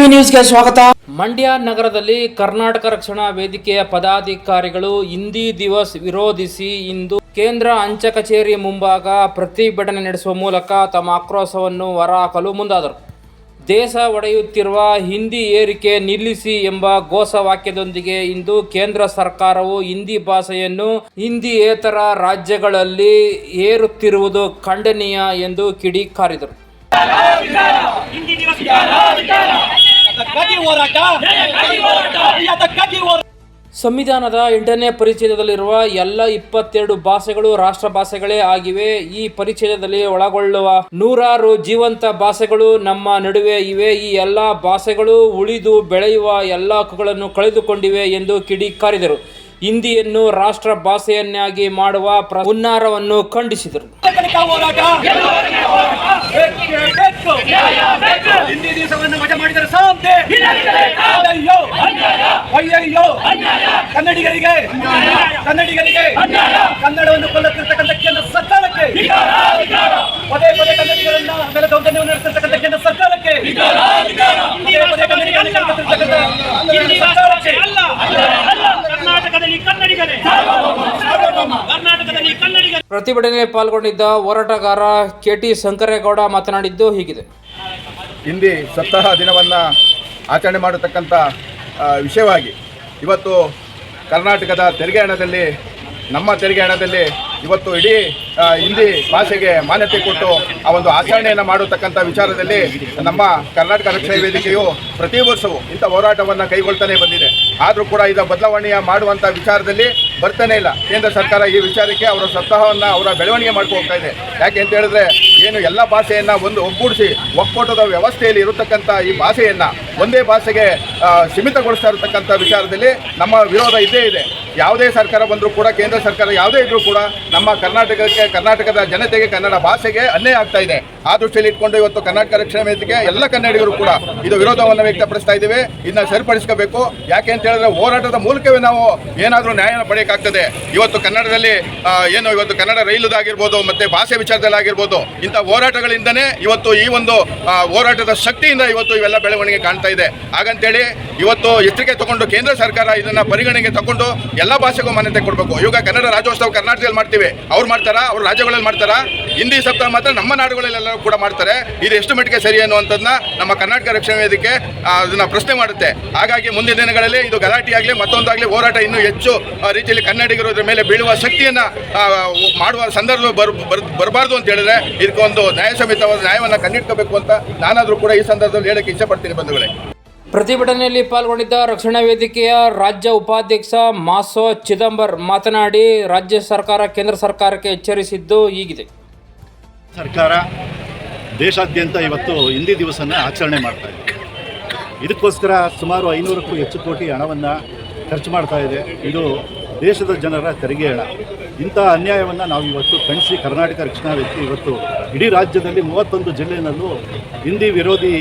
TV ನ್ಯೂಸ್ಗೆ ಸ್ವಾಗತ. ಮಂಡ್ಯ ನಗರದಲ್ಲಿ ಕರ್ನಾಟಕ ರಕ್ಷಣಾ ವೇದಿಕೆಯ ಪದಾಧಿಕಾರಿಗಳು ಹಿಂದಿ ದಿವಸ್ ವಿರೋಧಿಸಿ ಇಂದು ಕೇಂದ್ರ ಅಂಚೆ ಕಚೇರಿ ಮುಂಭಾಗ ಪ್ರತಿಭಟನೆ ನಡೆಸುವ ಮೂಲಕ ತಮ್ಮ ಆಕ್ರೋಶವನ್ನು ಹೊರಹಾಕಲು ಮುಂದಾದರು. ದೇಶ ಒಡೆಯುತ್ತಿರುವ ಹಿಂದಿ ಏರಿಕೆ ನಿಲ್ಲಿಸಿ ಎಂಬ ಘೋಷವಾಕ್ಯದೊಂದಿಗೆ ಇಂದು ಕೇಂದ್ರ ಸರ್ಕಾರವು ಹಿಂದಿ ಭಾಷೆಯನ್ನು ಹಿಂದಿಯೇತರ ರಾಜ್ಯಗಳಲ್ಲಿ ಏರುತ್ತಿರುವುದು ಖಂಡನೀಯ ಎಂದು ಕಿಡಿಕಾರಿದರು. ಸಂವಿಧಾನದ ಎಂಟನೇ ಪರಿಚ್ಛೇದದಲ್ಲಿರುವ ಎಲ್ಲ ಇಪ್ಪತ್ತೆರಡು ಭಾಷೆಗಳು ರಾಷ್ಟ್ರ ಭಾಷೆಗಳೇ ಆಗಿವೆ. ಈ ಪರಿಚ್ಛೇದದಲ್ಲಿ ಒಳಗೊಳ್ಳುವ ನೂರಾರು ಜೀವಂತ ಭಾಷೆಗಳು ನಮ್ಮ ನಡುವೆ ಇವೆ. ಈ ಎಲ್ಲ ಭಾಷೆಗಳು ಉಳಿದು ಬೆಳೆಯುವ ಎಲ್ಲ ಹಕ್ಕುಗಳನ್ನು ಕಳೆದುಕೊಂಡಿವೆ ಎಂದು ಕಿಡಿಕಾರಿದರು. ಹಿಂದಿಯನ್ನು ರಾಷ್ಟ್ರ ಭಾಷೆಯನ್ನಾಗಿ ಮಾಡುವ ಪ್ರ ಹುನ್ನಾರವನ್ನು ಖಂಡಿಸಿದರು. ಹಿಂದಿ ದಿವಸವನ್ನು ವಜಾ ಮಾಡಿದರೆ ಸಾಧ್ಯ ಅಯ್ಯೋ ಅಯ್ಯಯ್ಯೋ ಕನ್ನಡಿಗರಿಗೆ. ಕನ್ನಡಿಗರಿಗೆ. ಕನ್ನಡವನ್ನು ಕೊಲ್ಲುತ್ತಿರ್ತಕ್ಕಂಥ ಕೇಂದ್ರ ಸರ್ಕಾರಕ್ಕೆ. ಪದೇ ಪದೇ ಕನ್ನಡಿಗರನ್ನ ಮೇಲೆ ದೌರ್ಜನ್ಯವನ್ನು ನಡೆಸಿರ್ತಕ್ಕಂಥ ಕೇಂದ್ರ ಸರ್ಕಾರಕ್ಕೆ. ಪದೇ ಪದೇ ಕನ್ನಡಿಗರನ್ನ ಕಲ್ಪಿಸಿರ್ತಕ್ಕಂಥ ಕೇಂದ್ರ ಸರ್ಕಾರಕ್ಕೆ ಕರ್ನಾಟಕದಲ್ಲಿ ಕನ್ನಡಿಗರೇ ಕರ್ನಾಟಕದಲ್ಲಿ ಕನ್ನಡಿಗರೇ ಪ್ರತಿಭಟನೆಯಲ್ಲಿ ಪಾಲ್ಗೊಂಡಿದ್ದ ಹೋರಾಟಗಾರ ಕೆ ಟಿ ಶಂಕರೇಗೌಡ ಮಾತನಾಡಿದ್ದು ಹೀಗಿದೆ. ಹಿಂದಿ ಸಪ್ತಾಹ ದಿನವನ್ನು ಆಚರಣೆ ಮಾಡತಕ್ಕಂಥ ವಿಷಯವಾಗಿ ಇವತ್ತು ಕರ್ನಾಟಕದ ತೆರಿಗೆ ಹಣದಲ್ಲಿ, ನಮ್ಮ ತೆರಿಗೆ ಹಣದಲ್ಲಿ ಇವತ್ತು ಇಡೀ ಹಿಂದಿ ಭಾಷೆಗೆ ಮಾನ್ಯತೆ ಕೊಟ್ಟು ಆ ಒಂದು ಆಚರಣೆಯನ್ನು ಮಾಡತಕ್ಕಂಥ ವಿಚಾರದಲ್ಲಿ ನಮ್ಮ ಕರ್ನಾಟಕ ರಕ್ಷಣಾ ವೇದಿಕೆಯು ಪ್ರತಿ ವರ್ಷವೂ ಇಂಥ ಹೋರಾಟವನ್ನು ಕೈಗೊಳ್ತಾನೆ ಬಂದಿದೆ. ಆದರೂ ಕೂಡ ಇದು ಬದಲಾವಣೆಯ ಮಾಡುವಂಥ ವಿಚಾರದಲ್ಲಿ ಬರ್ತಾನೆ ಇಲ್ಲ. ಕೇಂದ್ರ ಸರ್ಕಾರ ಈ ವಿಚಾರಕ್ಕೆ ಅವರ ಸಪ್ತಾಹವನ್ನು ಅವರ ಬೆಳವಣಿಗೆ ಮಾಡ್ಕೊಳ್ತಾ ಇದೆ. ಯಾಕೆ ಅಂತ ಹೇಳಿದ್ರೆ ಏನು ಎಲ್ಲ ಭಾಷೆಯನ್ನು ಒಂದು ಒಗ್ಗೂಡಿಸಿ ಒಕ್ಕೂಟದ ವ್ಯವಸ್ಥೆಯಲ್ಲಿ ಇರತಕ್ಕಂಥ ಈ ಭಾಷೆಯನ್ನು ಒಂದೇ ಭಾಷೆಗೆ ಸೀಮಿತಗೊಳಿಸ್ತಾ ಇರತಕ್ಕಂಥ ವಿಚಾರದಲ್ಲಿ ನಮ್ಮ ವಿರೋಧ ಇದ್ದೇ ಇದೆ. ಯಾವುದೇ ಸರ್ಕಾರ ಬಂದರೂ ಕೂಡ, ಕೇಂದ್ರ ಸರ್ಕಾರ ಯಾವುದೇ ಇದ್ರೂ ಕೂಡ ನಮ್ಮ ಕರ್ನಾಟಕಕ್ಕೆ, ಕರ್ನಾಟಕದ ಜನತೆಗೆ, ಕನ್ನಡ ಭಾಷೆಗೆ ಅನ್ಯಾಯ ಆಗ್ತಾ ಇದೆ. ಆ ದೃಷ್ಟಿಯಲ್ಲಿ ಇಟ್ಕೊಂಡು ಇವತ್ತು ಕರ್ನಾಟಕ ರಕ್ಷಣಾ ವೇದಿಕೆ ಎಲ್ಲ ಕನ್ನಡಿಗರು ಕೂಡ ಇದು ವಿರೋಧವನ್ನು ವ್ಯಕ್ತಪಡಿಸ್ತಾ ಇದ್ದೇವೆ. ಇದನ್ನ ಸರಿಪಡಿಸ್ಕೋಬೇಕು. ಯಾಕೆ ಅಂತ ಹೇಳಿದ್ರೆ ಹೋರಾಟದ ಮೂಲಕವೇ ನಾವು ಏನಾದರೂ ನ್ಯಾಯನ ಪಡೆಯೋಕ್ಕಾಗ್ತದೆ ಇವತ್ತು ಕನ್ನಡದಲ್ಲಿ ಏನು ಇವತ್ತು ಕನ್ನಡ ರೈಲುದಾಗಿರ್ಬೋದು, ಮತ್ತೆ ಭಾಷೆ ವಿಚಾರದಲ್ಲಿ ಆಗಿರ್ಬೋದು ಇಂಥ ಹೋರಾಟಗಳಿಂದನೇ ಇವತ್ತು ಈ ಒಂದು ಹೋರಾಟದ ಶಕ್ತಿಯಿಂದ ಇವತ್ತು ಇವೆಲ್ಲ ಬೆಳವಣಿಗೆ ಕಾಣ್ತಾ ಇದೆ. ಹಾಗಂತೇಳಿ, ಇವತ್ತು ಎಚ್ಚರಿಕೆ ತಗೊಂಡು ಕೇಂದ್ರ ಸರ್ಕಾರ ಇದನ್ನು ಪರಿಗಣನೆಗೆ ತಗೊಂಡು ಎಲ್ಲ ಭಾಷೆಗೂ ಮಾನ್ಯತೆ ಕೊಡಬೇಕು. ಇವಾಗ ಕನ್ನಡ ರಾಜ್ಯೋತ್ಸವ ಕರ್ನಾಟಕದಲ್ಲಿ ಮಾಡ್ತೀವಿ. ಅವ್ರು ಮಾಡ್ತಾರಾ? ಅವ್ರ ರಾಜ್ಯಗಳಲ್ಲಿ ಮಾಡ್ತಾರಾ? ಹಿಂದಿ ಸಪ್ತಾಹ ಮಾತ್ರ ನಮ್ಮ ನಾಡುಗಳಲ್ಲೆಲ್ಲರೂ ಕೂಡ ಮಾಡ್ತಾರೆ. ಇದು ಎಷ್ಟು ಮಟ್ಟಿಗೆ ಸರಿ ಅನ್ನುವಂಥದ್ದನ್ನ ನಮ್ಮ ಕರ್ನಾಟಕ ರಕ್ಷಣಾ ವೇದಿಕೆ ಅದನ್ನು ಪ್ರಶ್ನೆ ಮಾಡುತ್ತೆ. ಹಾಗಾಗಿ ಮುಂದಿನ ದಿನಗಳಲ್ಲಿ ಇದು ಗಲಾಟೆ ಆಗಲಿ ಮತ್ತೊಂದಾಗಲಿ ಹೋರಾಟ ಇನ್ನೂ ಹೆಚ್ಚು ರೀತಿಯಲ್ಲಿ ಕನ್ನಡಿಗರು ಇದ್ರ ಮೇಲೆ ಬೀಳುವ ಶಕ್ತಿಯನ್ನ ಮಾಡುವ ಸಂದರ್ಭ ಬರ್ ಬರಬಾರ್ದು ಅಂತ ಹೇಳಿದ್ರೆ ಇದಕ್ಕೊಂದು ನ್ಯಾಯಸಮಿತವಾದ ನ್ಯಾಯವನ್ನು ಕಂಡಿಟ್ಕೋಬೇಕು ಅಂತ ನಾನಾದರೂ ಕೂಡ ಈ ಸಂದರ್ಭದಲ್ಲಿ ಹೇಳಕ್ಕೆ ಇಷ್ಟಪಡ್ತೀನಿ ಬಂಧುಗಳೇ. ಪ್ರತಿಭಟನೆಯಲ್ಲಿ ಪಾಲ್ಗೊಂಡಿದ್ದ ರಕ್ಷಣಾ ವೇದಿಕೆಯ ರಾಜ್ಯ ಉಪಾಧ್ಯಕ್ಷ ಮಾಸೋ ಚಿದಂಬರ್ ಮಾತನಾಡಿ, ರಾಜ್ಯ ಸರ್ಕಾರ ಕೇಂದ್ರ ಸರ್ಕಾರಕ್ಕೆ ಎಚ್ಚರಿಸಿದ್ದು ಹೀಗಿದೆ. ಸರ್ಕಾರ ದೇಶಾದ್ಯಂತ ಇವತ್ತು ಹಿಂದಿ ದಿವಸನ ಆಚರಣೆ ಮಾಡ್ತಾ ಇದೆ. ಇದಕ್ಕೋಸ್ಕರ ಸುಮಾರು ಐನೂರಕ್ಕೂ ಹೆಚ್ಚು ಕೋಟಿ ಹಣವನ್ನು ಖರ್ಚು ಮಾಡ್ತಾ ಇದೆ. ಇದು ದೇಶದ ಜನರ ತೆರಿಗೆ ಹಣ. ಇಂಥ ಅನ್ಯಾಯವನ್ನು ನಾವು ಇವತ್ತು ಖಂಡಿಸಿ ಕರ್ನಾಟಕ ರಕ್ಷಣಾ ವೇದಿಕೆ ಇವತ್ತು ಇಡೀ ರಾಜ್ಯದಲ್ಲಿ ಮೂವತ್ತೊಂದು ಜಿಲ್ಲೆಯಲ್ಲೂ ಹಿಂದಿ ವಿರೋಧಿ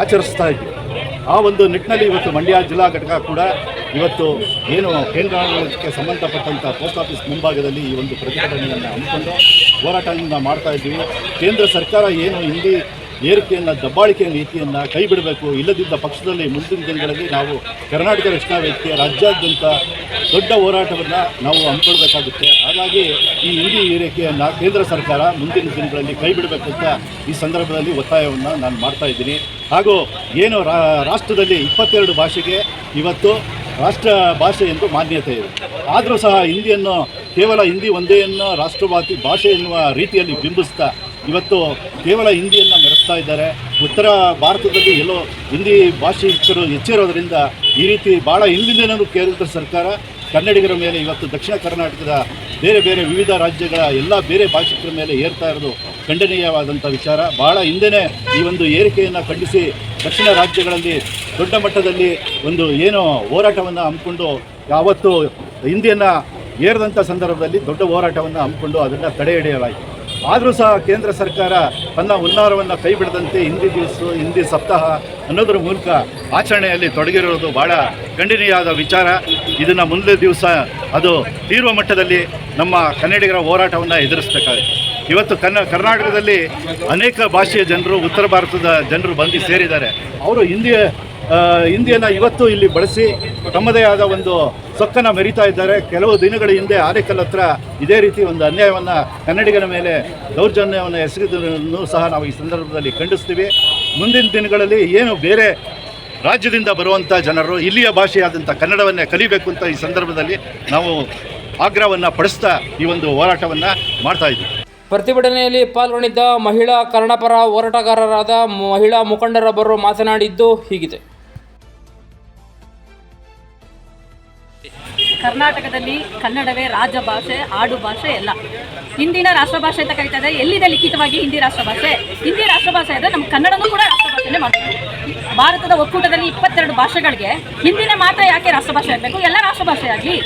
ಆಚರಿಸ್ತಾ ಇದ್ವಿ. ಆ ಒಂದು ನಿಟ್ಟಿನಲ್ಲಿ ಇವತ್ತು ಮಂಡ್ಯ ಜಿಲ್ಲಾ ಘಟಕ ಕೂಡ ಇವತ್ತು ಏನು ಕೇಂದ್ರ ಆಡಳಿತಕ್ಕೆ ಸಂಬಂಧಪಟ್ಟಂಥ ಪೋಸ್ಟ್ ಆಫೀಸ್ ಮುಂಭಾಗದಲ್ಲಿ ಈ ಒಂದು ಪ್ರತಿಭಟನೆಯನ್ನು ಹಮ್ಮಿಕೊಂಡು ಹೋರಾಟದಿಂದ ಮಾಡ್ತಾ ಇದ್ದೀವಿ. ಕೇಂದ್ರ ಸರ್ಕಾರ ಏನು ಹಿಂದಿ ಏರಿಕೆಯನ್ನು ದಬ್ಬಾಳಿಕೆಯ ನೀತಿಯನ್ನು ಕೈ ಬಿಡಬೇಕು ಇಲ್ಲದಿದ್ದ ಪಕ್ಷದಲ್ಲಿ ಮುಂದಿನ ದಿನಗಳಲ್ಲಿ ನಾವು ಕರ್ನಾಟಕ ರಕ್ಷಣಾ ವೇದಿಕೆ ರಾಜ್ಯಾದ್ಯಂತ ದೊಡ್ಡ ಹೋರಾಟವನ್ನು ನಾವು ಹಮ್ಮಿಕೊಳ್ಬೇಕಾಗುತ್ತೆ ಹಾಗಾಗಿ ಈ ಹಿಂದಿ ಏರಿಕೆಯನ್ನು ಕೇಂದ್ರ ಸರ್ಕಾರ ಮುಂದಿನ ದಿನಗಳಲ್ಲಿ ಕೈ ಬಿಡಬೇಕು ಅಂತ ಈ ಸಂದರ್ಭದಲ್ಲಿ ಒತ್ತಾಯವನ್ನು ನಾನು ಮಾಡ್ತಾ ಇದ್ದೀನಿ. ಹಾಗೂ ಏನು ರಾಷ್ಟ್ರದಲ್ಲಿ ಇಪ್ಪತ್ತೆರಡು ಭಾಷೆಗೆ ಇವತ್ತು ರಾಷ್ಟ್ರ ಭಾಷೆ ಎಂದು ಮಾನ್ಯತೆ ಇದೆ. ಆದರೂ ಸಹ ಹಿಂದಿಯನ್ನು ಕೇವಲ ಹಿಂದಿ ಒಂದೇಯನ್ನು ರಾಷ್ಟ್ರವಾದಿ ಭಾಷೆ ಎನ್ನುವ ರೀತಿಯಲ್ಲಿ ಬಿಂಬಿಸ್ತಾ ಇವತ್ತು ಕೇವಲ ಹಿಂದಿಯನ್ನು ಮೆರೆಸ್ತಾ ಇದ್ದಾರೆ. ಉತ್ತರ ಭಾರತದಲ್ಲಿ ಎಲ್ಲೋ ಹಿಂದಿ ಭಾಷಿಕರು ಹೆಚ್ಚಿರೋದ್ರಿಂದ ಈ ರೀತಿ ಭಾಳ ಹಿಂದಿನಿಂದಲೂ ಕೇಂದ್ರ ಸರ್ಕಾರ. ಕನ್ನಡಿಗರ ಮೇಲೆ ಇವತ್ತು ದಕ್ಷಿಣ ಕರ್ನಾಟಕದ ಬೇರೆ ಬೇರೆ ವಿವಿಧ ರಾಜ್ಯಗಳ ಎಲ್ಲ ಬೇರೆ ಭಾಷಿಕರ ಮೇಲೆ ಏರ್ತಾ ಇರೋದು ಖಂಡನೀಯವಾದಂಥ ವಿಚಾರ. ಭಾಳ ಹಿಂದೆನೇ ಈ ಒಂದು ಏರಿಕೆಯನ್ನು ಖಂಡಿಸಿ ದಕ್ಷಿಣ ರಾಜ್ಯಗಳಲ್ಲಿ ದೊಡ್ಡ ಮಟ್ಟದಲ್ಲಿ ಒಂದು ಏನು ಹೋರಾಟವನ್ನು ಹಮ್ಮಿಕೊಂಡು ಯಾವತ್ತು ಹಿಂದಿಯನ್ನು ಏರಿದಂಥ ಸಂದರ್ಭದಲ್ಲಿ ದೊಡ್ಡ ಹೋರಾಟವನ್ನು ಹಮ್ಮಿಕೊಂಡು ಅದನ್ನು ತಡೆ ಹಿಡಿಯಲಾಯಿತು. ಆದರೂ ಸಹ ಕೇಂದ್ರ ಸರ್ಕಾರ ತನ್ನ ಹುನ್ನಾರವನ್ನು ಕೈ ಬಿಡದಂತೆ ಹಿಂದಿ ದಿವಸ, ಹಿಂದಿ ಸಪ್ತಾಹ ಅನ್ನೋದ್ರ ಮೂಲಕ ಆಚರಣೆಯಲ್ಲಿ ತೊಡಗಿರೋದು ಭಾಳ ಖಂಡನೀಯವಾದ ವಿಚಾರ. ಇದನ್ನು ಮುಂದೆ ದಿವಸ ಅದು ತೀವ್ರ ಮಟ್ಟದಲ್ಲಿ ನಮ್ಮ ಕನ್ನಡಿಗರ ಹೋರಾಟವನ್ನು ಎದುರಿಸಬೇಕಾಗುತ್ತೆ. ಇವತ್ತು ಕನ್ನ ಕರ್ನಾಟಕದಲ್ಲಿ ಅನೇಕ ಭಾಷೆಯ ಜನರು, ಉತ್ತರ ಭಾರತದ ಜನರು ಬಂದು ಸೇರಿದ್ದಾರೆ. ಅವರು ಹಿಂದಿ ಹಿಂದಿಯನ್ನು ಇವತ್ತು ಇಲ್ಲಿ ಬಳಸಿ ತಮ್ಮದೇ ಆದ ಒಂದು ಸೊಕ್ಕನ್ನು ಮೆರಿತಾ ಇದ್ದಾರೆ. ಕೆಲವು ದಿನಗಳ ಹಿಂದೆ ಆರೇಕಲ್ ಹತ್ರ ಇದೇ ರೀತಿ ಒಂದು ಅನ್ಯಾಯವನ್ನು ಕನ್ನಡಿಗರ ಮೇಲೆ ದೌರ್ಜನ್ಯವನ್ನು ಎಸಗಿದನ್ನು ಸಹ ನಾವು ಈ ಸಂದರ್ಭದಲ್ಲಿ ಖಂಡಿಸ್ತೀವಿ. ಮುಂದಿನ ದಿನಗಳಲ್ಲಿ ಏನು ಬೇರೆ ರಾಜ್ಯದಿಂದ ಬರುವಂಥ ಜನರು, ಇಲ್ಲಿಯ ಭಾಷೆಯಾದಂಥ ಕನ್ನಡವನ್ನೇ ಕಲಿಬೇಕು ಅಂತ ಈ ಸಂದರ್ಭದಲ್ಲಿ ನಾವು ಆಗ್ರಹವನ್ನು ಪಡಿಸ್ತಾ ಈ ಒಂದು ಹೋರಾಟವನ್ನು ಮಾಡ್ತಾ ಇದ್ದೀವಿ. ಪ್ರತಿಭಟನೆಯಲ್ಲಿ ಪಾಲ್ಗೊಂಡಿದ್ದ ಮಹಿಳಾ ಕನ್ನಡಪರ ಹೋರಾಟಗಾರರಾದ ಮಹಿಳಾ ಮುಖಂಡರೊಬ್ಬರು ಮಾತನಾಡಿದ್ದು ಹೀಗಿದೆ. ಕರ್ನಾಟಕದಲ್ಲಿ ಕನ್ನಡವೇ ರಾಜಭಾಷೆ ಭಾಷೆ, ಆಡು ಭಾಷೆ ಎಲ್ಲ. ಹಿಂದಿನ ರಾಷ್ಟ್ರಭಾಷೆ ಅಂತ ಕರೀತಾರೆ. ಎಲ್ಲಿದೆ ಲಿಖಿತವಾಗಿ ಹಿಂದಿ ರಾಷ್ಟ್ರಭಾಷೆ ಹಿಂದಿ ರಾಷ್ಟ್ರಭಾಷೆ ಆದರೆ ನಮ್ಮ ಕನ್ನಡನೂ ಕೂಡ ರಾಷ್ಟ್ರಭಾಷೆನೇ ಮಾಡಬೇಕು ಭಾರತದ ಒಕ್ಕೂಟದಲ್ಲಿ ಇಪ್ಪತ್ತೆರಡು ಭಾಷೆಗಳಿಗೆ ಹಿಂದಿನ ಮಾತ್ರ ಯಾಕೆ ರಾಷ್ಟ್ರಭಾಷೆ ಆಗಬೇಕು? ಎಲ್ಲ ರಾಷ್ಟ್ರಭಾಷೆ ಆಗಲಿ.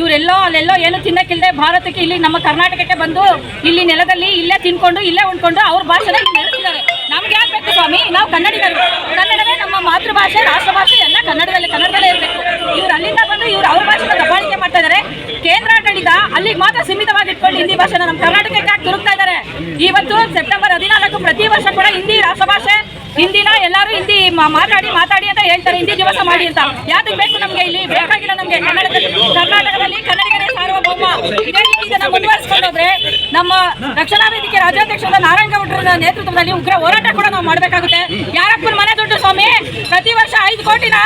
ಇವರೆಲ್ಲೋ ಅಲ್ಲೆಲ್ಲೋ ಏನು ತಿನ್ನಕ್ಕಿಲ್ಲದೆ ಭಾರತಕ್ಕೆ ಇಲ್ಲಿ ನಮ್ಮ ಕರ್ನಾಟಕಕ್ಕೆ ಬಂದು ಇಲ್ಲಿ ನೆಲದಲ್ಲಿ ಇಲ್ಲೇ ತಿನ್ಕೊಂಡು, ಇಲ್ಲೇ ಉಂಡ್ಕೊಂಡು ಅವ್ರ ಭಾಷೆನ ನೆಲೆಸಿದ್ದಾರೆ ನಮ್ಗೆ ಯಾಕೆ ಸ್ವಾಮಿ? ನಾವು ಕನ್ನಡಿಗರು. ಕನ್ನಡವೇ ನಮ್ಮ ಮಾತೃಭಾಷೆ ರಾಷ್ಟ್ರಭಾಷೆ ಎಲ್ಲ ಕನ್ನಡದಲ್ಲಿ ಕನ್ನಡದಲ್ಲೇ ಇರಬೇಕು ಇವ್ರು ಅಲ್ಲಿಂದ ಬಂದು ಇವ್ರು ಅವ್ರ ಭಾಷೆನ ದಬ್ಬಾಳಿಕೆ ಮಾಡ್ತಾ ಇದ್ದಾರೆ ಕೇಂದ್ರಾಡಳಿತ ಅಲ್ಲಿಗೆ ಮಾತ್ರ ಸೀಮಿತವಾಗಿ ಇಟ್ಕೊಂಡು ಹಿಂದಿ ಭಾಷೆನ ನಮ್ಮ ಕರ್ನಾಟಕಕ್ಕೆ ಯಾಕೆ ತುರುಕ್ತಾ ಇದ್ದಾರೆ. ಇವತ್ತು ಸೆಪ್ಟೆಂಬರ್ ಹದಿನಾಲ್ಕು ಪ್ರತಿ ವರ್ಷ ಕೂಡ ಹಿಂದಿ ರಾಷ್ಟ್ರಭಾಷೆ, ಹಿಂದಿನ ಎಲ್ಲರೂ ಹಿಂದಿ ಮಾತಾಡಿ ಮಾತಾಡಿ ಅಂತ ಹೇಳ್ತಾರೆ. ಹಿಂದಿ ದಿವಸ ಮಾಡಿ ಅಂತ. ಯಾವ್ದಕ್ಕೆ ಬೇಕು ನಮ್ಗೆ ಇಲ್ಲಿ? ಬೇಕಾಗಿಲ್ಲ ನಮಗೆ. ಕರ್ನಾಟಕದಲ್ಲಿ ಕನ್ನಡಿಗರೇ ಸಾರ್ವಭೌಮ ಇದೇ ರೀತಿ ಇದನ್ನ ಮುಂದುವರಿಸ್ಕೊಂಡು ಹೋದ್ರೆ ನಮ್ಮ ರಕ್ಷಣಾ ವೇದಿಕೆ ರಾಜ್ಯಾಧ್ಯಕ್ಷರ ನಾರಾಯಣಗೌಡರ ನೇತೃತ್ವದಲ್ಲಿ ಉಗ್ರ ಹೋರಾಟ ಕೂಡ ನಾವು ಮಾಡಬೇಕಾಗುತ್ತೆ. ಯಾರಪ್ಪನ ಮನೆ ದುಡ್ಡು ಸ್ವಾಮಿ? ಪ್ರತಿ ವರ್ಷ ಐದು ಕೋಟಿನ?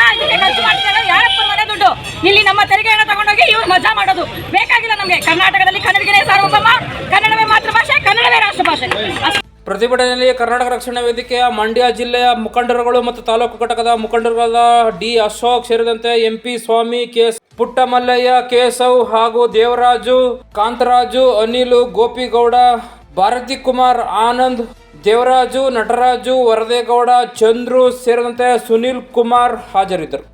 ಖರ್ಚು ಮಾಡ್ತಾರೆ ಯಾರಪ್ಪನ ಮನೆ ದುಡ್ಡು? ಇಲ್ಲಿ ನಮ್ಮ ತೆರಿಗೆ ಹಣ ತಗೊಂಡೋಗಿ ಇವ್ರು ಮಜಾ ಮಾಡೋದು. ಬೇಕಾಗಿಲ್ಲ ನಮಗೆ. ಕರ್ನಾಟಕದಲ್ಲಿ ಸಾರ್ವಭೌಮ, ಕನ್ನಡವೇ ಮಾತೃಭಾಷೆ, ಕನ್ನಡವೇ ರಾಷ್ಟ್ರ ಭಾಷೆ ಅಷ್ಟೇ. ಪ್ರತಿಭಟನೆಯಲ್ಲಿ ಕರ್ನಾಟಕ ರಕ್ಷಣಾ ವೇದಿಕೆಯ ಮಂಡ್ಯ ಜಿಲ್ಲೆಯ ಮುಖಂಡರುಗಳು ಮತ್ತು ತಾಲೂಕು ಘಟಕದ ಮುಖಂಡರುಗಳಾದ ಡಿ ಅಶೋಕ್ ಸೇರಿದಂತೆ ಎಂಪಿ ಸ್ವಾಮಿ, ಕೆ ಪುಟ್ಟಮಲ್ಲಯ್ಯ ಕೇಶವ್ ಹಾಗೂ ದೇವರಾಜು, ಕಾಂತರಾಜು, ಅನಿಲು, ಗೋಪಿಗೌಡ, ಭಾರತಿ ಕುಮಾರ್, ಆನಂದ್, ದೇವರಾಜು, ನಟರಾಜು, ವರದೇಗೌಡ, ಚಂದ್ರು ಸೇರಿದಂತೆ ಸುನೀಲ್ ಕುಮಾರ್ ಹಾಜರಿದ್ದರು.